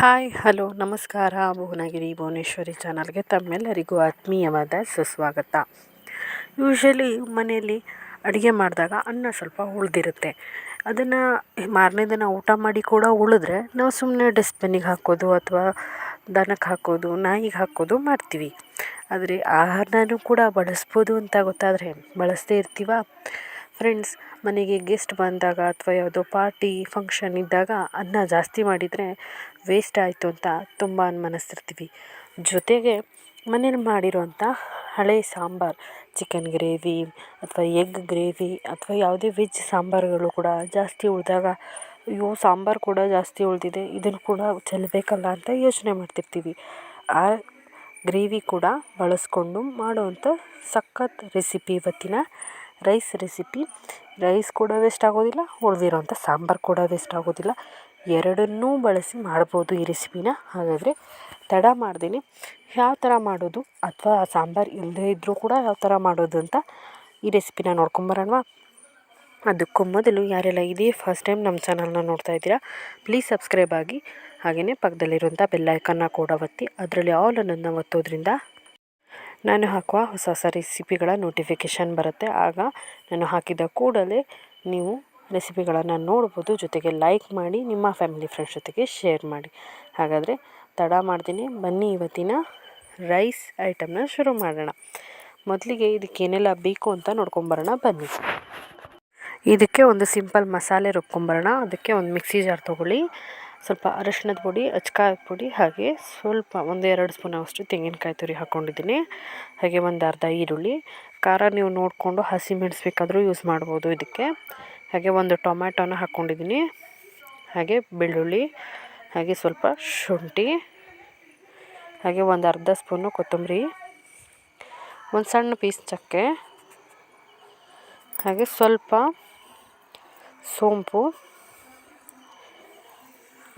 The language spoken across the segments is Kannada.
ಹಾಯ್, ಹಲೋ, ನಮಸ್ಕಾರ. ಭುವನಗಿರಿ ಭುವನೇಶ್ವರಿ ಚಾನಲ್ಗೆ ತಮ್ಮೆಲ್ಲರಿಗೂ ಆತ್ಮೀಯವಾದ ಸುಸ್ವಾಗತ. ಯೂಶ್ವಲಿ ಮನೆಯಲ್ಲಿ ಅಡುಗೆ ಮಾಡಿದಾಗ ಅನ್ನ ಸ್ವಲ್ಪ ಉಳಿದಿರುತ್ತೆ. ಅದನ್ನು ಮಾರನೇ ದಿನ ಊಟ ಮಾಡಿ ಕೂಡ ಉಳಿದ್ರೆ ನಾವು ಸುಮ್ಮನೆ ಡಸ್ಟ್ಬಿನ್ನಿಗೆ ಹಾಕೋದು ಅಥವಾ ದನಕ್ಕೆ ಹಾಕೋದು, ನಾಯಿಗೆ ಹಾಕೋದು ಮಾಡ್ತೀವಿ. ಆದರೆ ಆಹಾರನೂ ಕೂಡ ಬಳಸ್ಬೋದು ಅಂತ ಗೊತ್ತಾದರೆ ಬಳಸದೇ ಇರ್ತೀವ? ಫ್ರೆಂಡ್ಸ್ ಮನೆಗೆ ಗೆಸ್ಟ್ ಬಂದಾಗ ಅಥವಾ ಯಾವುದೋ ಪಾರ್ಟಿ ಫಂಕ್ಷನ್ ಇದ್ದಾಗ ಅನ್ನ ಜಾಸ್ತಿ ಮಾಡಿದರೆ ವೇಸ್ಟ್ ಆಯಿತು ಅಂತ ತುಂಬ ಅನುಮಾನಿಸ್ತಿರ್ತೀವಿ. ಜೊತೆಗೆ ಮನೇಲಿ ಮಾಡಿರುವಂಥ ಹಳೆ ಸಾಂಬಾರು ಚಿಕನ್ ಗ್ರೇವಿ ಅಥವಾ ಎಗ್ ಗ್ರೇವಿ ಅಥವಾ ಯಾವುದೇ ವೆಜ್ ಸಾಂಬಾರುಗಳು ಕೂಡ ಜಾಸ್ತಿ ಉಳಿದಾಗ, ಅಯ್ಯೋ ಸಾಂಬಾರು ಕೂಡ ಜಾಸ್ತಿ ಉಳಿದಿದೆ, ಇದನ್ನು ಕೂಡ ಚೆಲ್ಲಬೇಕಲ್ಲ ಅಂತ ಯೋಚನೆ ಮಾಡ್ತಿರ್ತೀವಿ. ಆ ಗ್ರೇವಿ ಕೂಡ ಬಳಸ್ಕೊಂಡು ಮಾಡುವಂಥ ಸಖತ್ ರೆಸಿಪಿ ಇವತ್ತಿನ ರೈಸ್ ರೆಸಿಪಿ ರೈಸ್ ಕೂಡ ವೇಸ್ಟ್ ಆಗೋದಿಲ್ಲ ಉಳಿದಿರೋಂಥ ಸಾಂಬಾರು ಕೂಡ ವೇಸ್ಟ್ ಆಗೋದಿಲ್ಲ. ಎರಡನ್ನೂ ಬಳಸಿ ಮಾಡ್ಬೋದು ಈ ರೆಸಿಪಿನ ಹಾಗಾದರೆ ತಡ ಮಾಡ್ದೇ ಯಾವ ಥರ ಮಾಡೋದು ಅಥವಾ ಸಾಂಬಾರು ಇಲ್ಲದೇ ಇದ್ದರೂ ಕೂಡ ಯಾವ ಥರ ಮಾಡೋದು ಅಂತ ಈ ರೆಸಿಪಿನ ನೋಡ್ಕೊಂಬರೋಣವಾ ಅದಕ್ಕೂ ಮೊದಲು ಯಾರೆಲ್ಲ ಇದೇ ಫಸ್ಟ್ ಟೈಮ್ ನಮ್ಮ ಚಾನಲ್ನ ನೋಡ್ತಾ ಇದ್ದೀರಾ ಪ್ಲೀಸ್ ಸಬ್ಸ್ಕ್ರೈಬ್ ಆಗಿ. ಹಾಗೆಯೇ ಪಕ್ಕದಲ್ಲಿರುವಂಥ ಬೆಲ್ಲೈಕನ್ನ ಕೂಡ ಒತ್ತಿ. ಅದರಲ್ಲಿ ಆಲ್ ಅನ್ನೋದನ್ನ ಒತ್ತೋದ್ರಿಂದ ನಾನು ಹಾಕುವ ಹೊಸ ಹೊಸ ರೆಸಿಪಿಗಳ ನೋಟಿಫಿಕೇಷನ್ ಬರುತ್ತೆ. ಆಗ ನಾನು ಹಾಕಿದ ಕೂಡಲೇ ನೀವು ರೆಸಿಪಿಗಳನ್ನು ನೋಡ್ಬೋದು. ಜೊತೆಗೆ ಲೈಕ್ ಮಾಡಿ, ನಿಮ್ಮ ಫ್ಯಾಮಿಲಿ ಫ್ರೆಂಡ್ಸ್ ಜೊತೆಗೆ ಶೇರ್ ಮಾಡಿ. ಹಾಗಾದರೆ ತಡ ಮಾಡ್ತೀನಿ. ಬನ್ನಿ ಇವತ್ತಿನ ರೈಸ್ ಐಟಮ್ನ ಶುರು ಮಾಡೋಣ. ಮೊದಲಿಗೆ ಇದಕ್ಕೆ ಏನೆಲ್ಲ ಬೇಕು ಅಂತ ನೋಡ್ಕೊಂಬರೋಣ. ಬನ್ನಿ. ಇದಕ್ಕೆ ಒಂದು ಸಿಂಪಲ್ ಮಸಾಲೆ ರುಬ್ಕೊಂಬರೋಣ. ಅದಕ್ಕೆ ಒಂದು ಮಿಕ್ಸಿ ಜಾರ್ ತೊಗೊಳ್ಳಿ. ಸ್ವಲ್ಪ ಅರಶಿಣದ ಪುಡಿ ಅಚ್ಕಾರದ ಪುಡಿ ಹಾಗೆ ಸ್ವಲ್ಪ ಒಂದು ಎರಡು ಸ್ಪೂನ್ ಅಷ್ಟು ತೆಂಗಿನಕಾಯಿ ತುರಿ ಹಾಕ್ಕೊಂಡಿದ್ದೀನಿ ಹಾಗೆ ಒಂದು ಅರ್ಧ ಈರುಳ್ಳಿ. ಖಾರ ನೀವು ನೋಡಿಕೊಂಡು ಹಸಿಮೆಣಸು ಬೇಕಾದರೂ ಯೂಸ್ ಮಾಡ್ಬೋದು ಇದಕ್ಕೆ. ಹಾಗೆ ಒಂದು ಟೊಮ್ಯಾಟೋನ ಹಾಕ್ಕೊಂಡಿದ್ದೀನಿ ಹಾಗೆ ಬೆಳ್ಳುಳ್ಳಿ, ಹಾಗೆ ಸ್ವಲ್ಪ ಶುಂಠಿ, ಹಾಗೆ ಒಂದು ಅರ್ಧ ಸ್ಪೂನು ಕೊತ್ತಂಬರಿ, ಒಂದು ಸಣ್ಣ ಪೀಸ್ ಚಕ್ಕೆ, ಹಾಗೆ ಸ್ವಲ್ಪ ಸೋಂಪು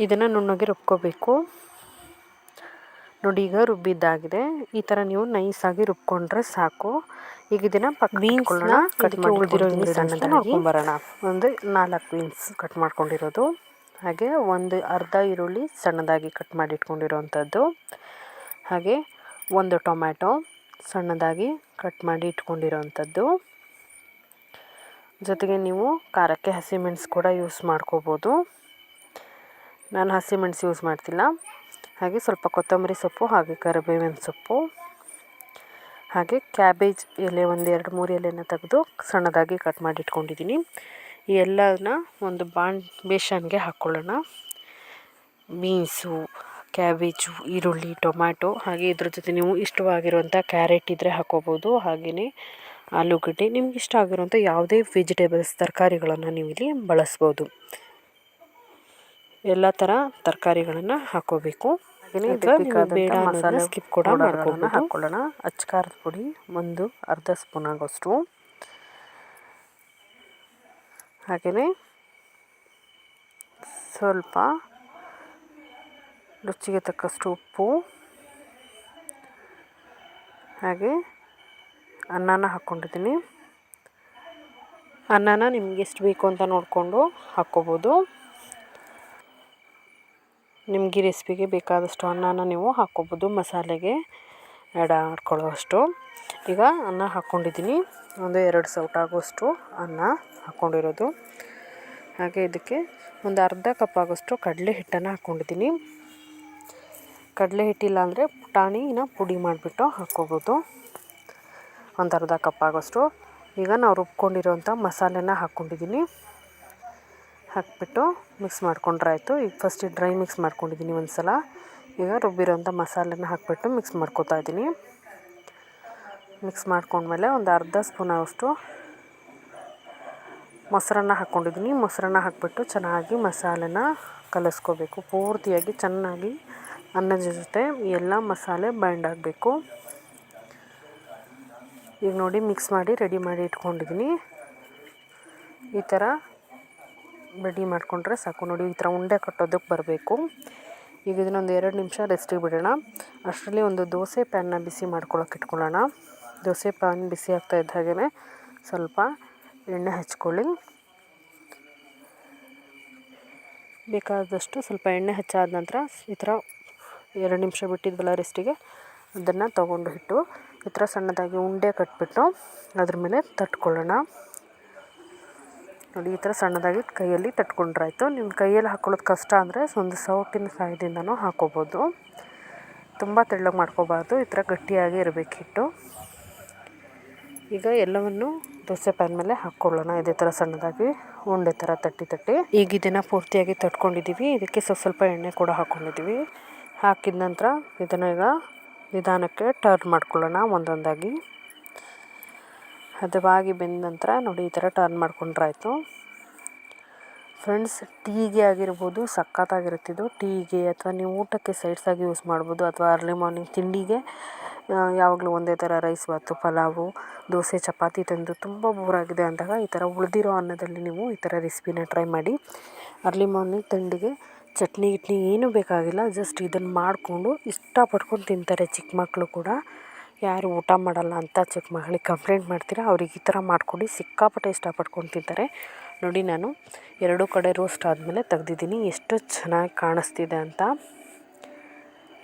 ಇದನ್ನು ನುಣ್ಣಗೆ ರುಬ್ಕೋಬೇಕು. ನೋಡಿ ಈಗ ರುಬ್ಬಿದ್ದಾಗಿದೆ. ಈ ಥರ ನೀವು ನೈಸಾಗಿ ರುಬ್ಕೊಂಡ್ರೆ ಸಾಕು. ಈಗ ಇದನ್ನು ಪಕ್ಕ ಬೀನ್ಸ್ನ ಕಟ್ ಉಳಿದಿರೋ ಸಣ್ಣದಾಗಿ ಬರೋಣ ಒಂದು ನಾಲ್ಕು ಬೀನ್ಸ್ ಕಟ್ ಮಾಡ್ಕೊಂಡಿರೋದು. ಹಾಗೆ ಒಂದು ಅರ್ಧ ಈರುಳ್ಳಿ ಸಣ್ಣದಾಗಿ ಕಟ್ ಮಾಡಿ ಇಟ್ಕೊಂಡಿರೋವಂಥದ್ದು ಹಾಗೆ ಒಂದು ಟೊಮ್ಯಾಟೊ ಸಣ್ಣದಾಗಿ ಕಟ್ ಮಾಡಿ ಇಟ್ಕೊಂಡಿರೋವಂಥದ್ದು ಜೊತೆಗೆ ನೀವು ಖಾರಕ್ಕೆ ಹಸಿಮೆಣಸು ಕೂಡ ಯೂಸ್ ಮಾಡ್ಕೋಬೋದು. ನಾನು ಹಸಿಮೆಣಸು ಯೂಸ್ ಮಾಡ್ತಿಲ್ಲ. ಹಾಗೆ ಸ್ವಲ್ಪ ಕೊತ್ತಂಬರಿ ಸೊಪ್ಪು, ಹಾಗೆ ಕರಿಬೇವಿನ ಸೊಪ್ಪು, ಹಾಗೆ ಕ್ಯಾಬೇಜ್ ಎಲೆ ಒಂದು ಎರಡು ಮೂರು ಎಲೆನ ತೆಗೆದು ಸಣ್ಣದಾಗಿ ಕಟ್ ಮಾಡಿ ಇಟ್ಕೊಂಡಿದ್ದೀನಿ. ಈ ಎಲ್ಲನ ಒಂದು ಬಾಣ್, ಬೇಷನ್ಗೆ ಹಾಕ್ಕೊಳ್ಳೋಣ ಬೀನ್ಸು, ಕ್ಯಾಬೇಜು, ಈರುಳ್ಳಿ, ಟೊಮ್ಯಾಟೊ, ಹಾಗೆ ಇದ್ರ ಜೊತೆ ನೀವು ಇಷ್ಟವಾಗಿರುವಂಥ ಕ್ಯಾರೆಟ್ ಇದ್ದರೆ ಹಾಕೋಬೋದು. ಹಾಗೆಯೇ ಆಲೂಗಡ್ಡೆ, ನಿಮ್ಗೆ ಇಷ್ಟ ಆಗಿರುವಂಥ ಯಾವುದೇ ವೆಜಿಟೇಬಲ್ಸ್, ತರಕಾರಿಗಳನ್ನು ನೀವು ಇಲ್ಲಿ ಬಳಸ್ಬೋದು. ಎಲ್ಲ ಥರ ತರಕಾರಿಗಳನ್ನು ಹಾಕೋಬೇಕು. ಬೇಡ ಮಸಾಲೆ ಸ್ಕಿಪ್ ಕೂಡ ಮಾಡ್ಕೊಂಡು ಹಾಕ್ಕೊಳ್ಳೋಣ ಅಚ್ಕಾರದ ಪುಡಿ ಒಂದು ಅರ್ಧ ಸ್ಪೂನ್ ಆಗೋಷ್ಟು. ಹಾಗೆಯೇ ಸ್ವಲ್ಪ ರುಚಿಗೆ ತಕ್ಕಷ್ಟು ಉಪ್ಪು. ಹಾಗೆ ಅನ್ನನ ಹಾಕ್ಕೊಂಡಿದ್ದೀನಿ ಅನ್ನನ ನಿಮ್ಗೆ ಎಷ್ಟು ಬೇಕು ಅಂತ ನೋಡಿಕೊಂಡು ಹಾಕ್ಕೋಬೋದು. ನಿಮ್ಗೆ ರೆಸಿಪಿಗೆ ಬೇಕಾದಷ್ಟು ಅನ್ನನ ನೀವು ಹಾಕ್ಕೊಬೋದು, ಮಸಾಲೆಗೆ ಎಡ ಮಾಡ್ಕೊಳ್ಳೋ ಅಷ್ಟು ಈಗ ಅನ್ನ ಹಾಕ್ಕೊಂಡಿದ್ದೀನಿ. ಒಂದು ಎರಡು ಆಗೋಷ್ಟು ಅನ್ನ ಹಾಕ್ಕೊಂಡಿರೋದು. ಹಾಗೆ ಇದಕ್ಕೆ ಒಂದು ಅರ್ಧ ಕಪ್ ಆಗೋಷ್ಟು ಕಡಲೆ ಹಿಟ್ಟನ್ನು ಹಾಕ್ಕೊಂಡಿದ್ದೀನಿ. ಕಡಲೆ ಹಿಟ್ಟಿಲ್ಲ ಅಂದರೆ ಪುಟಾಣಿನ ಪುಡಿ ಮಾಡಿಬಿಟ್ಟು ಹಾಕ್ಕೋಬೋದು. ಒಂದು ಅರ್ಧ ಕಪ್ ಆಗೋಷ್ಟು ಈಗ ನಾವು ರುಬ್ಕೊಂಡಿರೋಂಥ ಮಸಾಲೆನ ಹಾಕ್ಕೊಂಡಿದ್ದೀನಿ. ಹಾಕಿಬಿಟ್ಟು ಮಿಕ್ಸ್ ಮಾಡ್ಕೊಂಡ್ರೆ ಆಯಿತು. ಈಗ ಫಸ್ಟ್ ಡ್ರೈ ಮಿಕ್ಸ್ ಮಾಡ್ಕೊಂಡಿದ್ದೀನಿ ಒಂದು ಸಲ ಈಗ ರುಬ್ಬಿರೋಂಥ ಮಸಾಲೆನ ಹಾಕಿಬಿಟ್ಟು ಮಿಕ್ಸ್ ಮಾಡ್ಕೋತಾ ಇದ್ದೀನಿ. ಮಿಕ್ಸ್ ಮಾಡ್ಕೊಂಡ್ಮೇಲೆ ಒಂದು ಅರ್ಧ ಸ್ಪೂನ್ ಅಷ್ಟು ಮೊಸರನ್ನ ಹಾಕ್ಕೊಂಡಿದ್ದೀನಿ. ಮೊಸರನ್ನ ಹಾಕಿಬಿಟ್ಟು ಚೆನ್ನಾಗಿ ಮಸಾಲೆನ ಕಲಿಸ್ಕೋಬೇಕು. ಪೂರ್ತಿಯಾಗಿ ಚೆನ್ನಾಗಿ ಅನ್ನದ ಜೊತೆ ಎಲ್ಲ ಮಸಾಲೆ ಬೈಂಡ್ ಆಗಬೇಕು. ಈಗ ನೋಡಿ ಮಿಕ್ಸ್ ಮಾಡಿ ರೆಡಿ ಮಾಡಿ ಇಟ್ಕೊಂಡಿದ್ದೀನಿ. ಈ ಥರ ರೆಡಿ ಮಾಡಿಕೊಂಡ್ರೆ ಸಾಕು. ನೋಡಿ, ಈ ಥರ ಉಂಡೆ ಕಟ್ಟೋದಕ್ಕೆ ಬರಬೇಕು. ಈಗ ಇದನ್ನೊಂದು ಎರಡು ನಿಮಿಷ ರೆಸ್ಟಿಗೆ ಬಿಡೋಣ ಅಷ್ಟರಲ್ಲಿ ಒಂದು ದೋಸೆ ಪ್ಯಾನ್ನ ಬಿಸಿ ಮಾಡ್ಕೊಳ್ಳೋಕೆ ಇಟ್ಕೊಳ್ಳೋಣ. ದೋಸೆ ಪ್ಯಾನ್ ಬಿಸಿ ಆಗ್ತಾ ಇದ್ದ ಹಾಗೆ ಸ್ವಲ್ಪ ಎಣ್ಣೆ ಹಚ್ಕೊಳ್ಳಿ. ಬೇಕಾದಷ್ಟು ಸ್ವಲ್ಪ ಎಣ್ಣೆ ಹಚ್ಚಾದ ನಂತರ ಈ ಥರ ಎರಡು ನಿಮಿಷ ಬಿಟ್ಟಿದ್ವಲ್ಲ ರೆಸ್ಟಿಗೆ, ಅದನ್ನು ತೊಗೊಂಡು ಇಟ್ಟು ಈ ಥರ ಸಣ್ಣದಾಗಿ ಉಂಡೆ ಕಟ್ಬಿಟ್ಟು ಅದ್ರ ಮೇಲೆ ತಟ್ಕೊಳ್ಳೋಣ. ನೋಡಿ, ಈ ಥರ ಸಣ್ಣದಾಗಿ ಕೈಯಲ್ಲಿ ತಟ್ಕೊಂಡ್ರಾಯ್ತು ನಿಮ್ಮ ಕೈಯಲ್ಲಿ ಹಾಕ್ಕೊಳ್ಳೋದು ಕಷ್ಟ ಅಂದರೆ ಒಂದು ಸೌಟಿನ ಸಹಾಯದಿಂದನೂ ಹಾಕ್ಕೋಬೋದು ತುಂಬ ತೆಳ್ಳಗೆ ಮಾಡ್ಕೋಬಾರ್ದು. ಈ ಥರ ಗಟ್ಟಿಯಾಗಿ ಇರಬೇಕು ಹಿಟ್ಟು ಈಗ ಎಲ್ಲವನ್ನು ದೋಸೆ ಪ್ಯಾನ್ ಮೇಲೆ ಹಾಕ್ಕೊಳ್ಳೋಣ ಇದೇ ಥರ ಸಣ್ಣದಾಗಿ ಉಂಡೆ ಥರ ತಟ್ಟಿ ತಟ್ಟಿ. ಈಗ ಇದನ್ನು ಪೂರ್ತಿಯಾಗಿ ತಟ್ಕೊಂಡಿದ್ದೀವಿ ಇದಕ್ಕೆ ಸ್ವಲ್ಪ ಸ್ವಲ್ಪ ಎಣ್ಣೆ ಕೂಡ ಹಾಕ್ಕೊಂಡಿದ್ದೀವಿ ಹಾಕಿದ ನಂತರ ಇದನ್ನು ಈಗ ನಿಧಾನಕ್ಕೆ ಟರ್ನ್ ಮಾಡ್ಕೊಳ್ಳೋಣ ಒಂದೊಂದಾಗಿ. ಹದವಾಗಿ ಬೆಂದ ನಂತರ ನೋಡಿ ಈ ಥರ ಟರ್ನ್ ಮಾಡ್ಕೊಂಡ್ರಾಯ್ತು. ಫ್ರೆಂಡ್ಸ್ ಟೀಗೆ ಆಗಿರ್ಬೋದು ಸಖತ್ತಾಗಿರುತ್ತಿದ್ದು ಟೀಗೆ ಅಥವಾ ನೀವು ಊಟಕ್ಕೆ ಸೈಡ್ಸಾಗಿ ಯೂಸ್ ಮಾಡ್ಬೋದು, ಅಥವಾ ಅರ್ಲಿ ಮಾರ್ನಿಂಗ್ ತಿಂಡಿಗೆ ಯಾವಾಗಲೂ ಒಂದೇ ಥರ ರೈಸ್ ಬಾತು, ಪಲಾವು, ದೋಸೆ, ಚಪಾತಿ ತಂದು ತುಂಬ ಬೋರಾಗಿದೆ ಅಂದಾಗ ಈ ಥರ ಉಳಿದಿರೋ ಅನ್ನದಲ್ಲಿ ನೀವು ಈ ಥರ ರೆಸಿಪಿನ ಟ್ರೈ ಮಾಡಿ. ಅರ್ಲಿ ಮಾರ್ನಿಂಗ್ ತಿಂಡಿಗೆ ಚಟ್ನಿ ಗಿಟ್ನಿ ಏನೂ ಬೇಕಾಗಿಲ್ಲ. ಜಸ್ಟ್ ಇದನ್ನು ಮಾಡಿಕೊಂಡು ಇಷ್ಟಪಟ್ಕೊಂಡು ತಿಂತಾರೆ ಚಿಕ್ಕ ಮಕ್ಕಳು ಕೂಡ. ಯಾರು ಊಟ ಮಾಡಲ್ಲ ಅಂತ ಚಿಕ್ಕ ಮಗಳಿಗೆ ಕಂಪ್ಲೇಂಟ್ ಮಾಡ್ತೀರಾ? ಅವ್ರಿಗೆ ಈ ಥರ ಮಾಡಿಕೊಡಿ ಸಿಕ್ಕಾಪಟ್ಟೆ ಇಷ್ಟಪಟ್ಕೊಂಡು ತಿಂತಾರೆ. ನೋಡಿ ನಾನು, ಎರಡೂ ಕಡೆ ರೋಸ್ಟ್ ಆದಮೇಲೆ ತೆಗ್ದಿದ್ದೀನಿ. ಎಷ್ಟು ಚೆನ್ನಾಗಿ ಕಾಣಿಸ್ತಿದೆ ಅಂತ.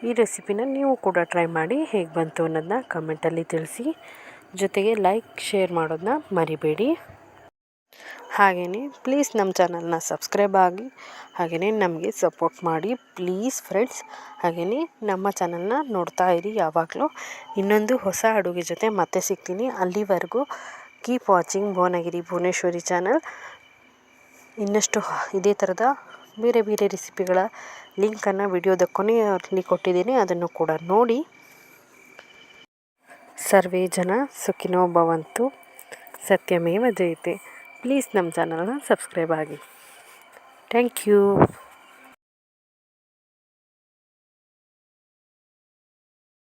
ಈ ರೆಸಿಪಿನ ನೀವು ಕೂಡ ಟ್ರೈ ಮಾಡಿ ಹೇಗೆ ಬಂತು ಅನ್ನೋದನ್ನ ಕಮೆಂಟಲ್ಲಿ ತಿಳಿಸಿ. ಜೊತೆಗೆ ಲೈಕ್ ಶೇರ್ ಮಾಡೋದನ್ನ ಮರಿಬೇಡಿ. ಹಾಗೆಯೇ ಪ್ಲೀಸ್ ನಮ್ಮ ಚಾನಲ್ನ ಸಬ್ಸ್ಕ್ರೈಬ್ ಆಗಿ ಹಾಗೆಯೇ ನಮಗೆ ಸಪೋರ್ಟ್ ಮಾಡಿ. ಪ್ಲೀಸ್ ಫ್ರೆಂಡ್ಸ್ ಹಾಗೆಯೇ ನಮ್ಮ ಚಾನಲ್ನ ನೋಡ್ತಾ ಇರಿ ಯಾವಾಗಲೂ. ಇನ್ನೊಂದು ಹೊಸ ಅಡುಗೆ ಜೊತೆ ಮತ್ತೆ ಸಿಗ್ತೀನಿ. ಅಲ್ಲಿವರೆಗೂ keep watching Bhuvanagiri, Bhuvaneshwari channel ಇನ್ನಷ್ಟು ಇದೇ ಥರದ ಬೇರೆ ಬೇರೆ ರೆಸಿಪಿಗಳ ಲಿಂಕನ್ನು ವಿಡಿಯೋದ ಕೊನೆಯಲ್ಲಿ ಕೊಟ್ಟಿದ್ದೀನಿ. ಅದನ್ನು ಕೂಡ ನೋಡಿ. ಸರ್ವೇ ಜನ ಸುಖಿನೋ ಭವಂತು. ಸತ್ಯಮೇವ ಜಯತೆ. ಪ್ಲೀಸ್ ನಮ್ಮ ಚಾನಲ್ನ ಸಬ್ಸ್ಕ್ರೈಬ್ ಆಗಿ. Thank you.